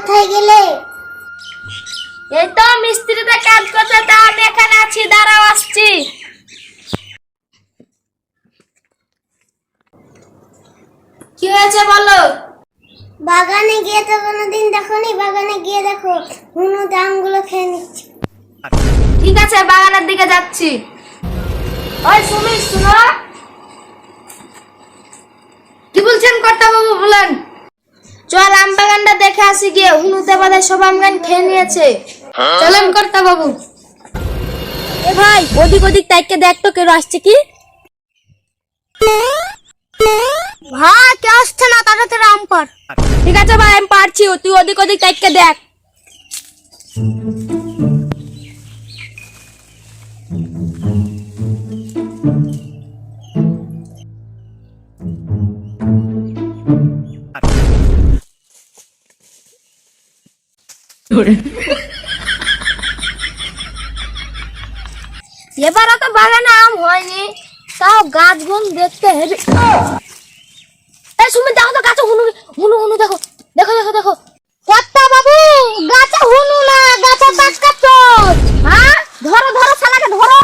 কোথায় গেলে? এই তো মিস্ত্রিতে কাজ করছে তা আমি এখানে আছি দাঁড়াও আসছি। কি হয়েছে বলো? বাগানে গিয়ে তো কোনোদিন দেখোনি বাগানে গিয়ে দেখো হুনু আমগুলো খেয়ে নিচ্ছে। ঠিক আছে বাগানের দিকে যাচ্ছি। ওই সুমি শুনো। কি বলছেন কর্তা বাবু বলেন। চল আম বাগানটা দেখে আসি গিয়ে। হুনুতে বাদে সব আম গান খেয়ে নিয়েছে। চলেন কর্তা বাবু এ ভাই, ওদিক ওদিক তাইকে দেখ তো, কেউ আসছে কি? ভাই কে আসছে না, তাড়াতাড়ি আম পার ঠিক আছে ভাই, আমি পারছি তুই ওদিক ওদিক তাইকে দেখ। এবারও তো বাগানে আম হয়নি। তাও গাছ গুন দেখতে হেবে। সুমি দেখো তো গাছে হুনু হুনু হুনু দেখো। দেখো দেখো দেখো। কর্তা বাবু, গাছে হুনু না, গাছে পাক্কা চোর হ্যাঁ? ধরো ধরো, শালাকে ধরো।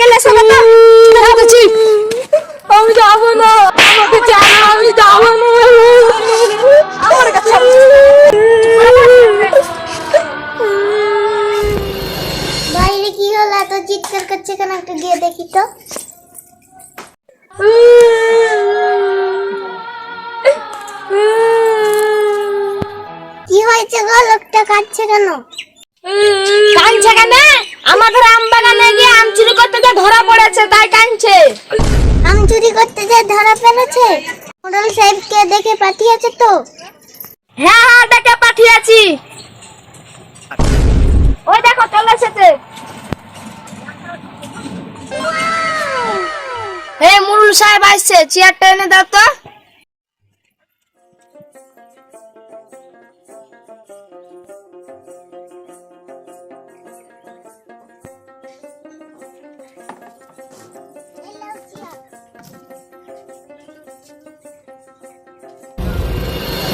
গেলে সবাই আমি যাব না। আমাকে জানো আমি যাব না। আমার কাছে বাইরে কি হলো? এত চিৎকার করছে কেন? একটু গিয়ে দেখি তো। কি হয়েছে গো? লোকটা কাঁদছে কেন? কাঁদছে কেন? আমাদের আম বাগানে গিয়ে আম চুরি করতে গিয়ে ধরা পড়েছে তাই কাঁদছে আম চুরি করতে যে ধরা ফেলেছে? মোড়ল সাহেবকে দেখে পাঠিয়েছে তো। হ্যাঁ হ্যাঁ ডেকে পাঠিয়েছি। ওই দেখো চলে এসেছে। হে মুরুল সাহেব আসছে চেয়ারটা এনে দাও তো।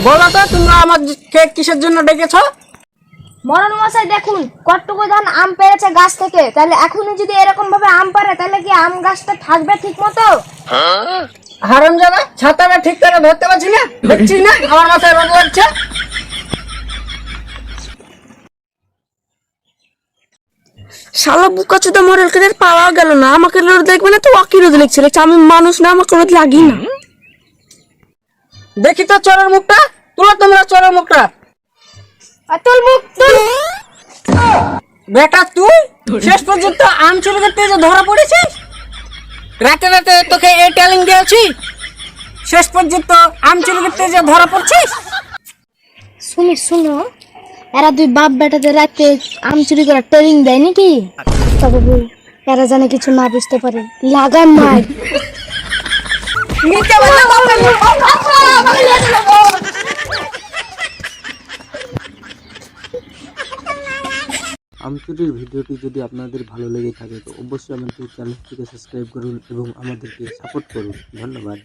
বলো তো তোমরা আমাকে কিসের জন্য ডেকেছো? মরণ মশাই দেখুন কতটুকু ধান আম পেরেছে গাছ থেকে। তাহলে এখনই যদি এরকম ভাবে আম পারে তাহলে কি আম গাছটা থাকবে ঠিক মতো হারাম জানা ছাতাটা ঠিক করে ধরতে পারছি না। দেখছিস না আমার মাথায় রোদ লাগছে। শালা বুকা চুদা মডেল কে পাওয়া গেল না। আমাকে রোদ দেখবে না তো ওকে রোদ লিখছে আমি মানুষ না আমাকে রোদ লাগি না। দেখি তো চোরের মুখটা। তুলো তোমরা চোরের মুখটা। মুখ তুল বেটা তুই শেষ পর্যন্ত আম চুরি করতে যে ধরা পড়েছিস? রাতে রাতে তোকে এই ট্যালেন্ট দিয়েছি। শেষ পর্যন্ত আম চুরি করতে যে ধরা পড়ছিস? শুনি শুনো। এরা দুই বাপ বেটাতে রাতে আম চুরি করার ট্রেনিং দেয় নাকি? বাবু এরা জানে কিছু না বুঝতে পারে। লাগান মার। নিচে। আমচুরির ভিডিওটি যদি আপনাদের ভালো লেগে থাকে, তো অবশ্যই আমাদের চ্যানেলটিকে সাবস্ক্রাইব করুন এবং আমাদেরকে সাপোর্ট করুন ধন্যবাদ